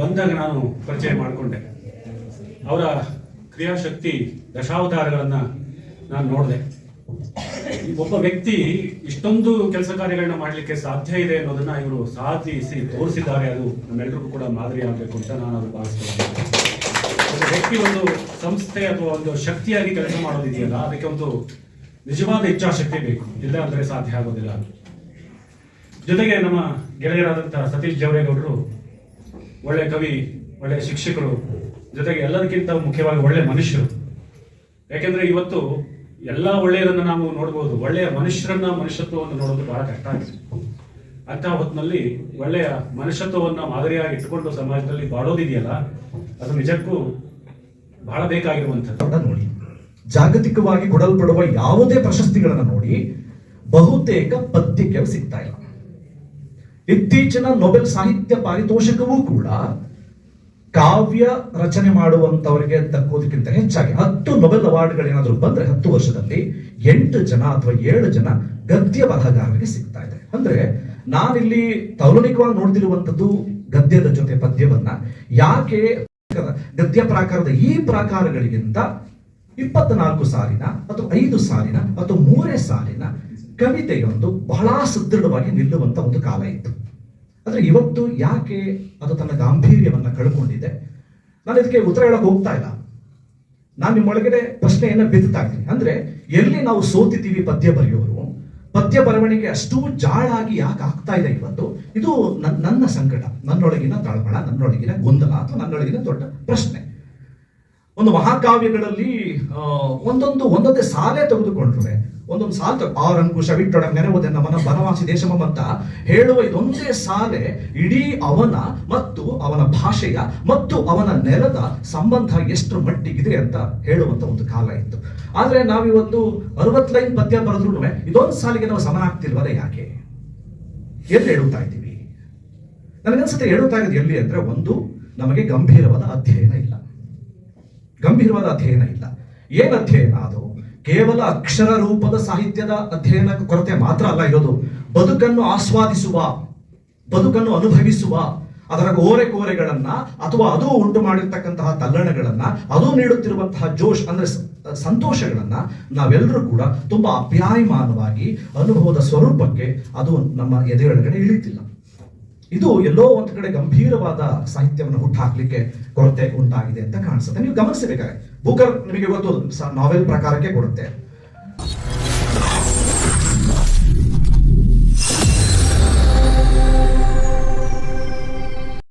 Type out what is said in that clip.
ಬಂದಾಗ ನಾನು ಪರಿಚಯ ಮಾಡಿಕೊಂಡೆ. ಅವರ ಕ್ರಿಯಾಶಕ್ತಿ ದಶಾವತಾರಗಳನ್ನ ನಾನು ನೋಡಿದೆ. ಒಬ್ಬ ವ್ಯಕ್ತಿ ಇಷ್ಟೊಂದು ಕೆಲಸ ಕಾರ್ಯಗಳನ್ನ ಮಾಡಲಿಕ್ಕೆ ಸಾಧ್ಯ ಇದೆ ಅನ್ನೋದನ್ನ ಇವರು ಸಾಧಿಸಿ ತೋರಿಸಿದ್ದಾರೆ. ಅದು ನಮ್ಮೆಲ್ಲರಿಗೂ ಕೂಡ ಮಾದರಿ ಆಗಬೇಕು ಅಂತ ನಾನು ಅದು ಭಾವಿಸ್ತೇನೆ ವ್ಯಕ್ತಿ ಒಂದು ಸಂಸ್ಥೆ ಅಥವಾ ಒಂದು ಶಕ್ತಿಯಾಗಿ ಕೆಲಸ ಮಾಡೋದಿದೆಯಲ್ಲ, ಅದಕ್ಕೆ ಒಂದು ನಿಜವಾದ ಇಚ್ಛಾಶಕ್ತಿ ಬೇಕು. ಇಲ್ಲ ಅಂದ್ರೆ ಸಾಧ್ಯ ಆಗೋದಿಲ್ಲ. ಜೊತೆಗೆ ನಮ್ಮ ಗೆಳೆಯರಾದಂತಹ ಸತೀಶ್ ಜವರೇಗೌಡರು ಒಳ್ಳೆ ಕವಿ, ಒಳ್ಳೆ ಶಿಕ್ಷಕರು, ಜೊತೆಗೆ ಎಲ್ಲದಕ್ಕಿಂತ ಮುಖ್ಯವಾಗಿ ಒಳ್ಳೆ ಮನುಷ್ಯರು. ಯಾಕೆಂದ್ರೆ ಇವತ್ತು ಎಲ್ಲ ಒಳ್ಳೆಯದನ್ನ ನಾವು ನೋಡಬಹುದು ಒಳ್ಳೆಯ ಮನುಷ್ಯರನ್ನ ಮನುಷ್ಯತ್ವವನ್ನು ನೋಡೋದು ಬಹಳ ಕಷ್ಟ ಆಗಿದೆ. ಅಂತ ಹೊತ್ತಿನಲ್ಲಿ ಒಳ್ಳೆಯ ಮನುಷ್ಯತ್ವವನ್ನ ಮಾದರಿಯಾಗಿ ಇಟ್ಟುಕೊಂಡು ಸಮಾಜದಲ್ಲಿ ಬಾಡೋದಿದೆಯಲ್ಲ ಅದು ನಿಜಕ್ಕೂ ಬಹಳ ಬೇಕಾಗಿರುವಂಥದ್ದು. ನೋಡಿ. ಜಾಗತಿಕವಾಗಿ ಕೊಡಲ್ಪಡುವ ಯಾವುದೇ ಪ್ರಶಸ್ತಿಗಳನ್ನು ನೋಡಿ ಬಹುತೇಕ ಪದ್ಯಕ್ಕೆ ಸಿಗ್ತಾ ಇಲ್ಲ. ಇತ್ತೀಚಿನ ನೊಬೆಲ್ ಸಾಹಿತ್ಯ ಪಾರಿತೋಷಕವೂ ಕೂಡ ಕಾವ್ಯ ರಚನೆ ಮಾಡುವಂತವರಿಗೆ ದಕ್ಕೋದಕ್ಕಿಂತ ಹೆಚ್ಚಾಗಿ ಹತ್ತು ನೊಬೆಲ್ ಅವಾರ್ಡ್ಗಳೇನಾದರೂ ಬಂದ್ರೆ ಹತ್ತು ವರ್ಷದಲ್ಲಿ ಎಂಟು ಜನ ಅಥವಾ ಏಳು ಜನ ಗದ್ಯ ಬರಹಗಾರರಿಗೆ ಸಿಗ್ತಾ ಇದೆ. ಅಂದ್ರೆ ನಾನಿಲ್ಲಿ ತೌಲನಿಕವಾಗಿ ನೋಡ್ತಿರುವಂತದ್ದು ಗದ್ಯದ ಜೊತೆ ಪದ್ಯವನ್ನ. ಯಾಕೆ ಗದ್ಯ ಪ್ರಾಕಾರದ ಈ ಪ್ರಾಕಾರಗಳಿಗಿಂತ ಇಪ್ಪತ್ನಾಲ್ಕು ಸಾಲಿನ ಅಥವಾ ಐದು ಸಾಲಿನ ಅಥವಾ ಮೂರೇ ಸಾಲಿನ ಕವಿತೆಯೊಂದು ಬಹಳ ಸದೃಢವಾಗಿ ನಿಲ್ಲುವಂತ ಒಂದು ಕಾಲ ಇತ್ತು. ಆದರೆ ಇವತ್ತು ಯಾಕೆ ಅದು ತನ್ನ ಗಾಂಭೀರ್ಯವನ್ನ ಕಳ್ಕೊಂಡಿದೆ? ನಾನು ಇದಕ್ಕೆ ಉತ್ತರ ಹೇಳಕ್ಕೆ ಹೋಗ್ತಾ ಇಲ್ಲ. ನಾನು ನಿಮ್ಮೊಳಗಡೆ ಪ್ರಶ್ನೆಯನ್ನ ಬಿತ್ತಾ ಇದ್ದೀನಿ. ಅಂದ್ರೆ ಎಲ್ಲಿ ನಾವು ಸೋತಿದ್ದೀವಿ ಪದ್ಯ ಬರೆಯೋರು, ಪದ್ಯ ಬರವಣಿಗೆ ಅಷ್ಟು ಜಾಳಾಗಿ ಯಾಕೆ ಆಗ್ತಾ ಇದೆ ಇವತ್ತು? ಇದು ನನ್- ನನ್ನ ಸಂಕಟ, ನನ್ನೊಳಗಿನ ತಳಮಳ ನನ್ನೊಳಗಿನ ಗೊಂದಲ ಅಥವಾ ನನ್ನೊಳಗಿನ ದೊಡ್ಡ ಪ್ರಶ್ನೆ. ಒಂದು ಮಹಾಕಾವ್ಯಗಳಲ್ಲಿ ಒಂದೊಂದು, ಒಂದೊಂದೇ ಸಾಲೆ ತೆಗೆದುಕೊಂಡ್ರೆ ಒಂದೊಂದು ಸಾಲ ಆರ್ ಅಂಕುಶ ಬಿಟ್ಟೊಡ ನೆನೆವುದೆ ನಮ್ಮನ ಬನವಾಸಿ ದೇಶಮಂ ಅಂತ ಹೇಳುವ ಇದೊಂದೇ ಸಾಲೆ ಇಡೀ ಅವನ ಮತ್ತು ಅವನ ಭಾಷೆಯ ಮತ್ತು ಅವನ ನೆಲದ ಸಂಬಂಧ ಎಷ್ಟು ಮಟ್ಟಿಗಿದೆ ಅಂತ ಹೇಳುವಂತ ಒಂದು ಕಾಲ ಇತ್ತು. ಆದ್ರೆ ನಾವಿವತ್ತು ಅರವತ್ ಲೈನ್ ಪದ್ಯ ಬರೆದ್ರು ಇದೊಂದು ಸಾಲಿಗೆ ನಾವು ಸಮನ ಆಗ್ತಿಲ್ವಲ್ಲ ಯಾಕೆ? ಎಲ್ಲಿ ಹೇಳುತ್ತಾ ಇದ್ದೀವಿ? ನನಗನ್ಸುತ್ತೆ ಹೇಳುತ್ತಾ ಇರೋದು ಎಲ್ಲಿ ಅಂದ್ರೆ ಒಂದು ನಮಗೆ ಗಂಭೀರವಾದ ಅಧ್ಯಯನ ಇಲ್ಲ. ಗಂಭೀರವಾದ ಅಧ್ಯಯನ ಇಲ್ಲ. ಏನ್ ಅಧ್ಯಯನ ಅದು? ಕೇವಲ ಅಕ್ಷರ ರೂಪದ ಸಾಹಿತ್ಯದ ಅಧ್ಯಯನ ಕೊರತೆ ಮಾತ್ರ ಅಲ್ಲ ಇರೋದು. ಬದುಕನ್ನು ಆಸ್ವಾದಿಸುವ, ಬದುಕನ್ನು ಅನುಭವಿಸುವ, ಅದರ ಓರೆ ಕೋರೆಗಳನ್ನ ಅಥವಾ ಅದು ಉಂಟು ಮಾಡಿರ್ತಕ್ಕಂತಹ ತಲ್ಲಣಗಳನ್ನ, ಅದು ನೀಡುತ್ತಿರುವಂತಹ ಜೋಶ್ ಅಂದ್ರೆ ಸಂತೋಷಗಳನ್ನ ನಾವೆಲ್ಲರೂ ಕೂಡ ತುಂಬಾ ಅಪ್ಯಾಯಮಾನವಾಗಿ ಅನುಭವದ ಸ್ವರೂಪಕ್ಕೆ ಅದು ನಮ್ಮ ಎದೆಯೊಳಗಡೆ ಇಳಿತಿಲ್ಲ. ಇದು ಎಲ್ಲೋ ಒಂದು ಕಡೆ ಗಂಭೀರವಾದ ಸಾಹಿತ್ಯವನ್ನು ಹುಟ್ಟಾಕ್ಲಿಕ್ಕೆ ಕೊರತೆ ಉಂಟಾಗಿದೆ ಅಂತ ಕಾಣಿಸುತ್ತೆ. ನೀವು ಗಮನಿಸಬೇಕಾದ್ರೆ ಬೂಕರ್ ನಿಮಗೆ ಗೊತ್ತು ನಾವೆಲ್ ಪ್ರಕಾರಕ್ಕೆ ಕೊಡುತ್ತೆ.